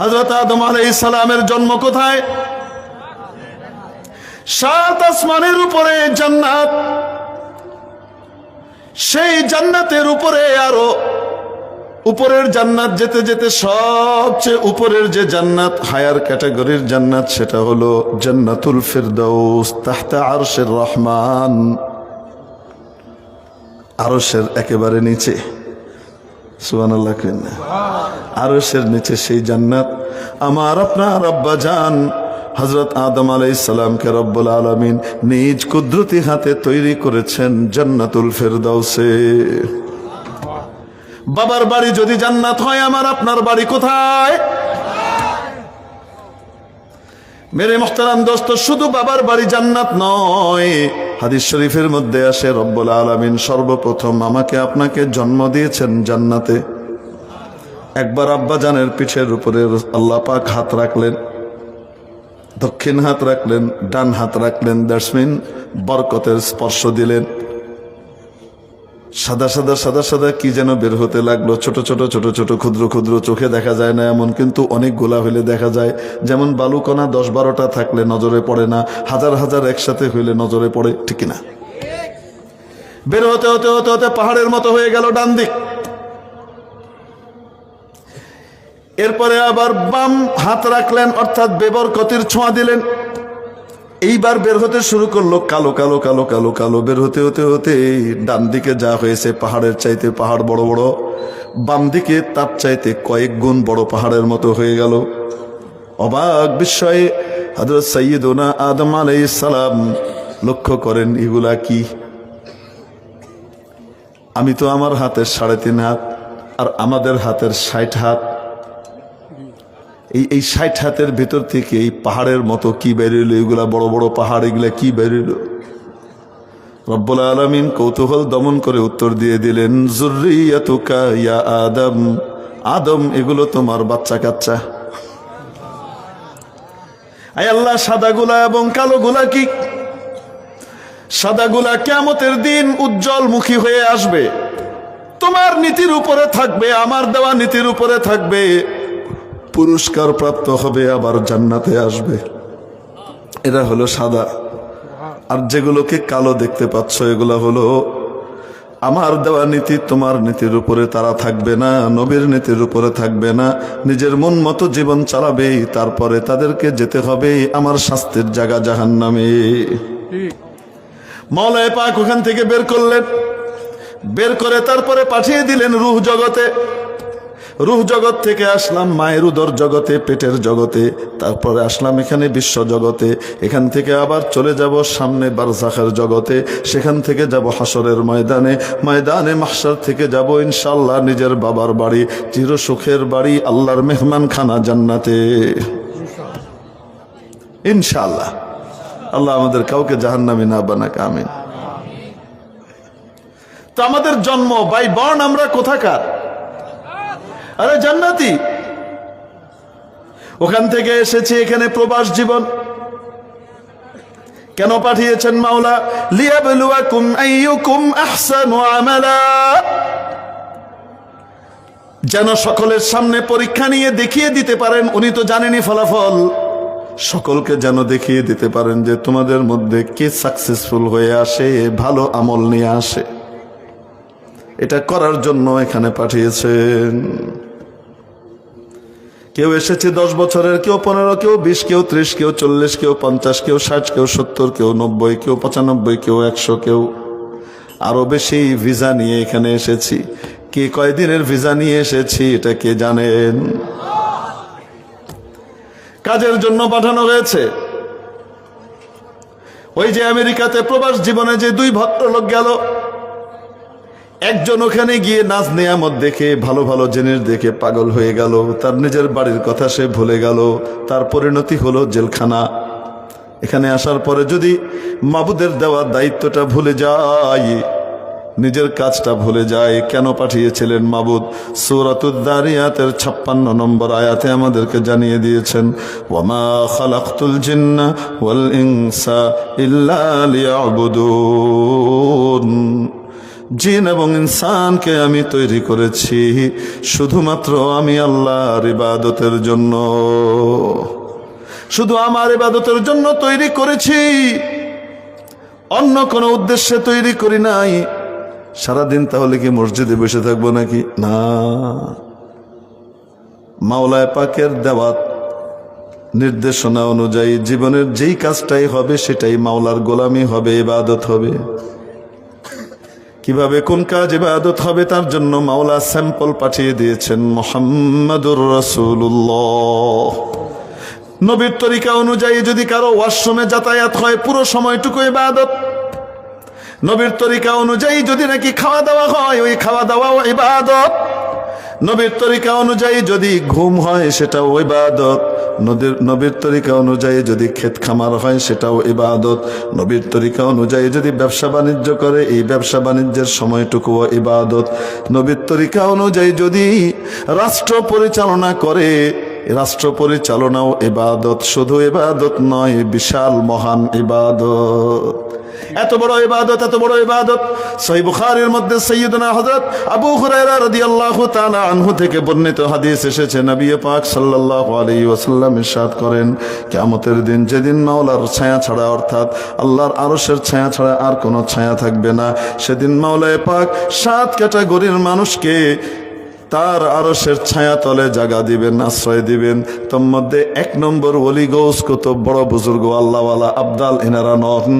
হজরত আদম আলাইহিস সালামের জন্ম কোথায়? সাত আসমানের উপরে জান্নাত। সেই জান্নাতের উপরে আরও উপরের জান্নাত যেতে যেতে সবচেয়ে উপরের যে জান্নাত, হায়ার ক্যাটাগরির জান্নাত, সেটা হলো জান্নাতুল ফিরদৌস তাহতা আরশের রহমান। আরশের একেবারে নিচে। সুবহানাল্লাহ, কেন? আরশের নিচে সেই জান্নাত। আমার আপনার আব্বা জান হজরত আদম আলাইসালামকে রব্বুল আলমিন নিজ কুদরতি হাতে তৈরি করেছেন জান্নাতুল ফেরদাউসে। বাবার বাড়ি যদি জান্নাত হয়, আমার আপনার বাড়ি কোথায়? মেরে মোহতারাম দোস্ত, শুধু বাবার বাড়ি জান্নাত নয়, হাদিস শরীফের মধ্যে আসে, রব্বুল আলমিন সর্বপ্রথম আমাকে আপনাকে জন্ম দিয়েছেন জান্নাতে। একবার আব্বা জানের পিঠের উপরে আল্লাহ পাক হাত রাখলেন, দক্ষিণ হাত রাখলেন, ডান হাত রাখলেন দ্যাটসমিন বরকতের স্পর্শ দিলেন। সাদা সাদা সাদা সাদা কি যেন বের হতে লাগল, ছোট ছোট ছোট ছোট ক্ষুদ্র ক্ষুদ্র চোখে দেখা যায় না এমন, কিন্তু অনেক গোলা হইলে দেখা যায়, যেমন বালুকণা দশ বারোটা থাকলে নজরে পড়ে না, হাজার হাজার একসাথে হইলে নজরে পড়ে, ঠিক না বের হতে হতে হতে হতে পাহাড়ের মতো হয়ে গেল ডান দিক এরপরে আবার বাম হাত রাখলেন, অর্থাৎ বেবরকতির ছোঁয়া দিলেন। এইবার বের হতে শুরু করল কালো কালো কালো কালো কালো। বের হতে হতে হতে ডান দিকে যা হয়েছে পাহাড়ের চাইতে পাহাড় বড় বড়। বাম দিকে তার চাইতে কয়েক গুণ বড় পাহাড়ের মতো হয়ে গেল। অবাক বিস্ময়ে হজরত সৈয়দনা আদম আলাইহিস সালাম লক্ষ্য করেন, এগুলা কি? আমি তো আমার হাতের সাড়ে তিন হাত আর আমাদের হাতের ষাট হাত। এই এই ষাট হাতের ভেতর থেকে এই পাহাড়ের মতো কি বেরিয়েলো এগুলা বড় বড় পাহাড়, এগুলা কি বেরিয়েলো রব্বুল আলমিন কৌতূহল দমন করে উত্তর দিয়ে দিলেন ইয়া আদম। আদম, এগুলো তোমার বাচ্চা কাচ্চা আয় আল্লাহ, সাদাগুলা এবং কালো কালোগুলা কি? সাদাগুলা কেমতের দিন উজ্জ্বল মুখী হয়ে আসবে। তোমার নীতির উপরে থাকবে, আমার দেওয়া নীতির উপরে থাকবে। পুরস্কার প্রাপ্ত হবে, আবার জান্নাতে আসবে। এরা হলো সাদা। আর যেগুলোকে কালো দেখতে পাচ্ছ, এগুলো হলো, আমার দেওয়া নীতি তোমার নীতির উপরে তারা থাকবে না, নবীর নীতির উপরে থাকবে না। নিজের মন মতো জীবন চালাবে, তারপরে তাদেরকে যেতে হবে আমার শাস্তির জায়গা জাহান নামে মৌলায় পাক ওখান থেকে বের করলেন। বের করে তারপরে পাঠিয়ে দিলেন রুহ জগতে। রুহ জগৎ থেকে আসলাম মায়ের উদর জগতে, পেটের জগতে, তারপরে আসলাম এখানে বিশ্ব জগতে, এখান থেকে আবার চলে যাব সামনে বারজাখের জগতে, সেখান থেকে যাব হাসরের ময়দানে ময়দানে মাহসার থেকে যাব ইনশাল্লাহ নিজের বাবার বাড়ি, চির সুখের বাড়ি, আল্লাহর মেহমান খানা জান্নাতে। ইনশাল্লাহ আল্লাহ আমাদের কাউকে জাহান্নামি না বানাক, আমিন। তো আমাদের জন্ম বাই বর্ণ আমরা কোথাকার? আরে জান্নাতি। ওখান থেকে এসেছি এখানে প্রবাস জীবন। কেন পাঠিয়েছেন মাওলা? লিয়াবলুয়াকুম আইয়ুকুম আহসানু আমালা। যেন সকলের সামনে পরীক্ষা নিয়ে দেখিয়ে দিতে পারেন, উনি তো জানেনই ফলাফল। সকলকে যেন দেখিয়ে দিতে পারেন যে তোমাদের মধ্যে কে সাকসেসফুল হয়ে আসে ভালো আমল নিয়ে আসে। এটা করার জন্য এখানে পাঠিয়েছেন। কেউ এসেছে দশ বছরের, কেউ পনেরো, কেউ বিশ, কেউ ত্রিশ, কেউ চল্লিশ, কেউ পঞ্চাশ, কেউ ষাট, কেউ সত্তর, কেউ নব্বই, কেউ পঁচানব্বই, কেউ একশো, কেউ আরও বেশি ভিসা নিয়ে এখানে এসেছি। কে কয়দিনের ভিসা নিয়ে এসেছি এটা কে জানেন? কাজের জন্য পাঠানো হয়েছে। ওই যে আমেরিকাতে প্রবাস জীবনে যে দুই ভদ্রলোক গেল একজন ওখানে গিয়ে নাচ নেয়ামত দেখে, ভালো ভালো জিনিস দেখে পাগল হয়ে গেল। তার নিজের বাড়ির কথা সে ভুলে গেল। তার পরিণতি হলো জেলখানা। এখানে আসার পরে যদি মাবুদের দেওয়া দায়িত্বটা ভুলে যায়, নিজের কাজটা ভুলে যায়, কেন পাঠিয়েছিলেন মাবুদ? সৌরাতুদ্দারিয়াতের ছাপ্পান্ন নম্বর আয়াতে আমাদেরকে জানিয়ে দিয়েছেন, ওয়ামা খালাকতুল জিন্না ইল্লা জিন এবং ইনসানকে আমি তৈরি করেছি। শুধুমাত্র আমি আল্লাহর ইবাদতের জন্য। শুধু আমার ইবাদতের জন্য তৈরি করেছি। অন্য কোনো উদ্দেশ্যে তৈরি করি নাই। সারাদিন তাহলে কি মসজিদে বসে থাকব নাকি? না। মাওলায় পাকের দেওয়াত নির্দেশনা অনুযায়ী জীবনের যেই কাজটাই হবে সেটাই মাওলার গোলামি হবে, ইবাদত হবে। কীভাবে কোন কাজ ইবাদত হবে তার জন্য মাওলা স্যাম্পল পাঠিয়ে দিয়েছেন মোহাম্মদুর রসুল্লাহ নবীর তরিকা অনুযায়ী যদি কারও ওয়াশরুমে যাতায়াত হয় পুরো সময়টুকু ইবাদত। নবীর তরিকা অনুযায়ী যদি নাকি খাওয়া দাওয়া হয়, ওই খাওয়া দাওয়াও ইবাদত। নবীর তরিকা অনুযায়ী যদি ঘুম হয়, সেটাও ইবাদত। নদীর, নবীর তরিকা অনুযায়ী যদি ক্ষেত খামার হয়, সেটাও ইবাদত। নবীর তরিকা অনুযায়ী যদি ব্যবসা বাণিজ্য করে, এই ব্যবসা বাণিজ্যের সময়টুকুও ইবাদত। নবীর তরিকা অনুযায়ী যদি রাষ্ট্র পরিচালনা করে, রাষ্ট্র পরিচালনাও ইবাদত। শুধু ইবাদত নয়, বিশাল মহান ইবাদত। এত বড় ইবাদত, এত বড় ইবাদত। সহি বুখারীর মধ্যে সৈয়দনা হযরত আবু হুরায়রা রাদিয়াল্লাহু তাআলা আনহু থেকে বর্ণিত হাদিস এসেছে। নবী পাক সাল্লাল্লাহু আলাইহি ওয়াসাল্লাম ইরশাদ করেন, কিয়ামতের দিন যেদিন মাওলার ছায়া ছাড়া, অর্থাৎ আল্লাহর আরশের ছায়া ছাড়া আর কোনো ছায়া থাকবে না। সেদিন মাওলায় পাক সাত ক্যাটাগরির মানুষকে তার আরসের ছায়া তলে জাগা দিবেন, আশ্রয় দিবেন। তোর মধ্যে এক নম্বর অলি গৌস কত বড় বুজুর্গ, আল্লাহওয়ালা আবদাল এনারা নন।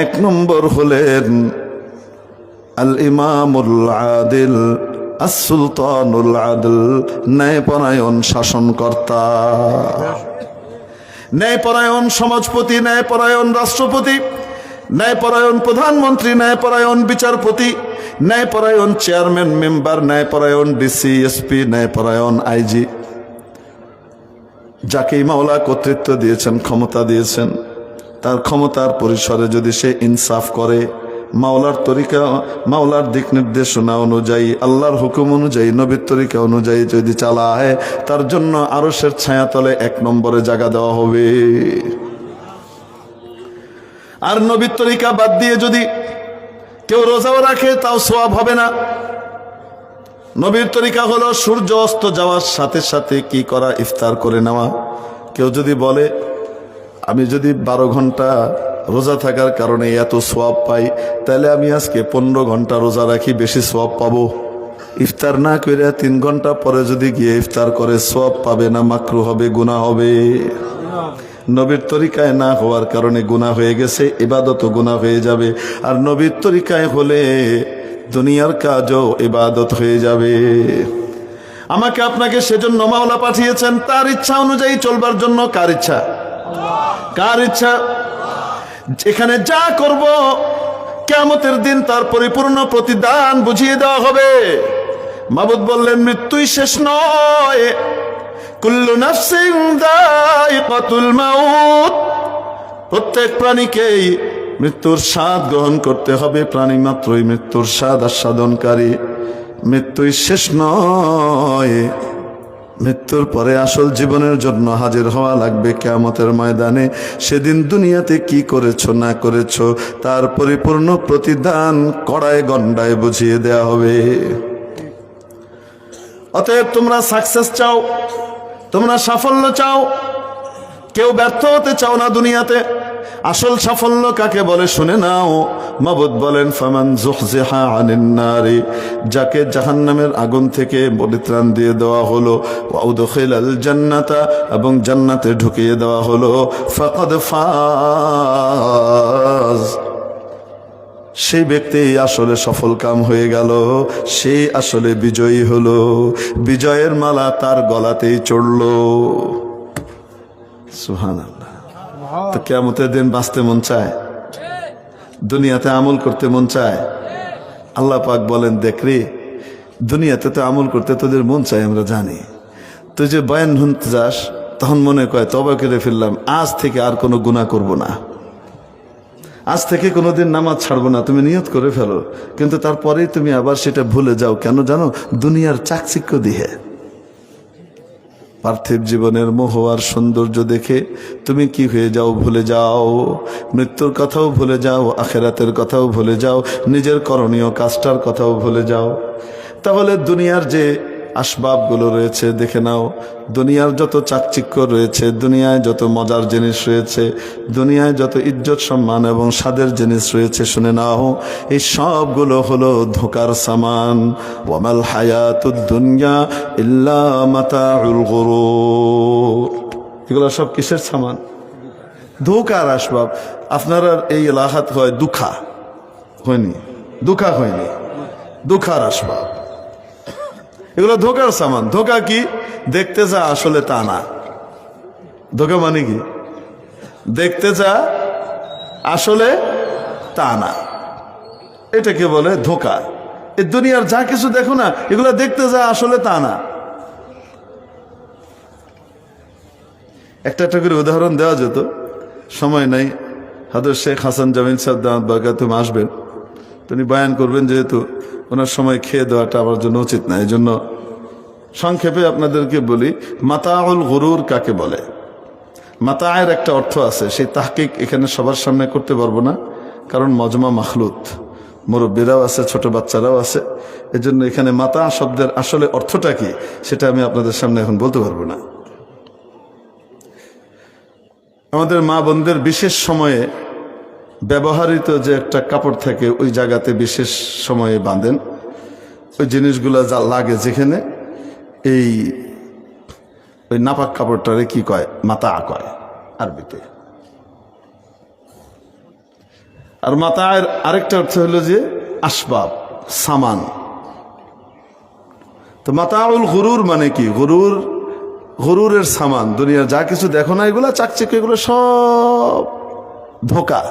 এক নম্বর হলেন আল ইমামুল আদিল আসুলতানুল আদল, ন্যায়পরায়ণ শাসনকর্তা। ন্যায়পরায়ণ সমাজপতি, ন্যায়পরায়ণ রাষ্ট্রপতি, ন্যায়পরায়ণ প্রধানমন্ত্রী, ন্যায়পরায়ণ বিচারপতি ন্যায়পরায়ণ চেয়ারম্যান, মেম্বার, ন্যায়পরায়ণ ডিসি, এসপি, ন্যায়পরায়ণ আইজি। যাকে মাওলা কর্তৃত্ব দিয়েছেন, ক্ষমতা দিয়েছেন, তার ক্ষমতার পরিসরে যদি সে ইনসাফ করে, মাওলার তরিকা, মাওলার দিক নির্দেশনা অনুযায়ী, আল্লাহর হুকুম অনুযায়ী, নবীর তরিকা অনুযায়ী যদি চালা চালায়, তার জন্য আরসের ছায়াতলে এক নম্বরে জায়গা দেওয়া হবে। আর নবীর তরিকা বাদ দিয়ে যদি কেউ রোজাও রাখে, তাও সোয়াব হবে না। নবীর তরিকা হলো সূর্য অস্ত যাওয়ার সাথে সাথে কি করা, ইফতার করে নেওয়া। কেউ যদি বলে, আমি যদি বারো ঘণ্টা রোজা থাকার কারণে এত সোয়াব পাই, তাহলে আমি আজকে পনেরো ঘণ্টা রোজা রাখি, বেশি সোয়াব পাবো। ইফতার না করে তিন ঘণ্টা পরে যদি গিয়ে ইফতার করে, সোয়াব পাবে না, মাকরু হবে গুণা হবে। নবীর তরিকায় না হওয়ার কারণে গুণা হয়ে গেছে, ইবাদতও গুণা হয়ে যাবে। আর নবীর তরিকায় হলে দুনিয়ার কাজও ইবাদত হয়ে যাবে। আমাকে আপনাকে সেজন্য মাওলা পাঠিয়েছেন, তার ইচ্ছা অনুযায়ী চলবার জন্য কার ইচ্ছা? কার ইচ্ছা? এখানে যা করব কেমতের দিন তার পরিপূর্ণ প্রতিদান বুঝিয়ে দেওয়া হবে। মাবুদ বললেন, মৃত্যুই শেষ নয়। কুল্লু নাফসিং দায়িকাতুল মাউত। প্রত্যেক প্রাণীকেই মৃত্যুর স্বাদ গ্রহণ করতে হবে। প্রাণী মাত্রই মৃত্যুর স্বাদ আস্বাদনকারী। মৃত্যুই শেষ নয়। মৃত্যুর পরে আসল জীবনের জন্য হাজির হওয়া লাগবে কেয়ামতের ময়দানে। সেদিন দুনিয়াতে কি করেছ, না করেছ, তার পরিপূর্ণ প্রতিদান কড়ায় গন্ডায় বুঝিয়ে দেয়া হবে। অতএব তোমরা সাকসেস চাও। তোমরা সাফল্য চাও। কেউ ব্যর্থ হতে চাও না দুনিয়াতে। আসল সাফল্য কাকে বলে শুনে নাও। মাবুদ বলেন, ফামান জুহজিহা আনিন নারি, যাকে জাহান্নামের আগুন থেকে পরিত্রাণ দিয়ে দেওয়া হলো। ওয়াউদখিল আল জান্নাতা, এবং জান্নাতে ঢুকিয়ে দেওয়া হলো। ফাকাদ ফাজ। সেই ব্যক্তি আসলে সফল কাম হয়ে গেল, সে আসলে বিজয়ী হলো। বিজয়ের মালা তার গলাতেই চড়ল। সুহান তো কেমতের দিন বাঁচতে মন চায়? দুনিয়াতে আমল করতে মন চায়? আল্লাহ পাক বলেন দেখরে দুনিয়াতে তো আমল করতে তোদের মন চায়, আমরা জানি। তুই যে বয়ান শুনতে যাস, তখন মনে কয় তবা করে ফেললাম, আজ থেকে আর কোনো গুণা করব না। আজ থেকে কোনোদিন নামাজ ছাড়বো না, তুমি নিয়ত করে ফেলো। কিন্তু তারপরেই তুমি আবার সেটা ভুলে যাও। কেন জানো? দুনিয়ার চাকচিক্য দিয়ে পার্থিব জীবনের মোহ আর সৌন্দর্য দেখে তুমি কি হয়ে যাও ভুলে যাও। মৃত্যুর কথাও ভুলে যাও, আখেরাতের কথাও ভুলে যাও, নিজের করণীয় কাজটার কথাও ভুলে যাও। তাহলে দুনিয়ার যে আসবাবগুলো রয়েছে, দেখে নাও। দুনিয়ার যত চাকচিক্য রয়েছে, দুনিয়ায় যত মজার জিনিস রয়েছে, দুনিয়ায় যত ইজ্জত, সম্মান এবং স্বাদের জিনিস রয়েছে, শুনে নাও। এই সবগুলো হলো ধোকার সামান। ওয়ামাল হায়াতুদ দুনিয়া ইল্লা গুরুর এগুলো সব কিসের সামান? ধোকার আসবাব। আপনারা এই এলাহাত হয় দুঃখা। হয়নি? দুঃখা হয়নি। দুঃখার আসবাব। এগুলো ধোকার সামান। ধোকা কি? দেখতে যা আসলে তা না। ধোকা মানে কি? দেখতে যা আসলে তা না। এটাকে বলে ধোকা। এ দুনিয়ার যা কিছু দেখো না, এগুলো দেখতে যা আসলে তা না। একটা একটা করে উদাহরণ দেওয়া যেত। সময় নাই। হাদর শেখ হাসান জামিন সাহেব দামাত বারকা আসবেন তিনি বয়ান করবেন যেহেতু ওনার সময় খেয়ে দেওয়াটা আমার জন্য উচিত না এই জন্য সংক্ষেপে আপনাদেরকে বলি, মাতাউল গরুর কাকে বলে? মাতায়ের একটা অর্থ আছে, সেই তাহকিক এখানে সবার সামনে করতে পারব না, কারণ মজমা মাখলুত। মুরব্বীরাও আছে, ছোট বাচ্চারাও আছে, এজন্য এখানে মাতা শব্দের আসলে অর্থটা কি, সেটা আমি আপনাদের সামনে এখন বলতে পারব না। আমাদের মা বোনদের বিশেষ সময়ে ব্যবহৃত যে একটা কাপড় থাকে, ওই জায়গাতে বিশেষ সময়ে বাঁধেন। ওই জিনিসগুলো যা লাগে যেখানে, এই ওই নাপাক কাপড়টারে কি কয়? মাতা কয়, আরবিতে। আর মাতায়ের আরেকটা অর্থ হলো যে আসবাব, সামান। তো মাতাউল গরুর মানে কি? গরুর, গরুরের সামান। দুনিয়ার যা কিছু দেখো না, এগুলো চাকচিক এগুলো সব ধোকা।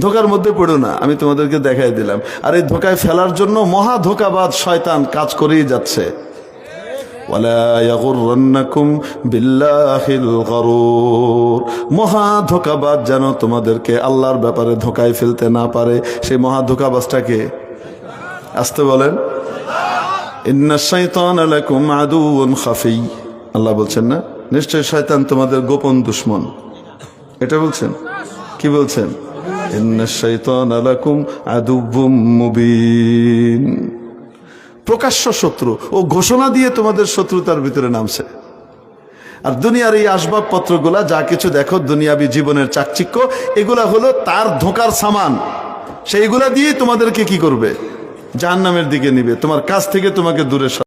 ধোকার মধ্যে পড়ো না, আমি তোমাদেরকে দেখাই দিলাম। আর এই ধোকায় ফেলার জন্য মহা ধোকাবাদ শয়তান কাজ করেই যাচ্ছে। মহা ধোকাবাজ যেন তোমাদেরকে আল্লাহর ব্যাপারে ধোকায় ফেলতে না পারে। সেই মহা ধোকাবাজটাকে আসতে বলেন। খাফি। আল্লাহ বলছেন না? নিশ্চয় শয়তান তোমাদের গোপন দুশ্মন। এটা বলছেন? কি বলছেন? প্রকাশ্য শত্রু ও ঘোষণা দিয়ে তোমাদের শত্রুতার ভিতরে নামছে। আর দুনিয়ার এই আসবাবপত্রগুলা, যা কিছু দেখো, দুনিয়াবি জীবনের চাকচিক্য, এগুলা হলো তার ধোকার সামান। সেইগুলা দিয়ে তোমাদেরকে কি করবে? জাহান্নামের দিকে নিবে। তোমার কাছ থেকে তোমাকে দূরে।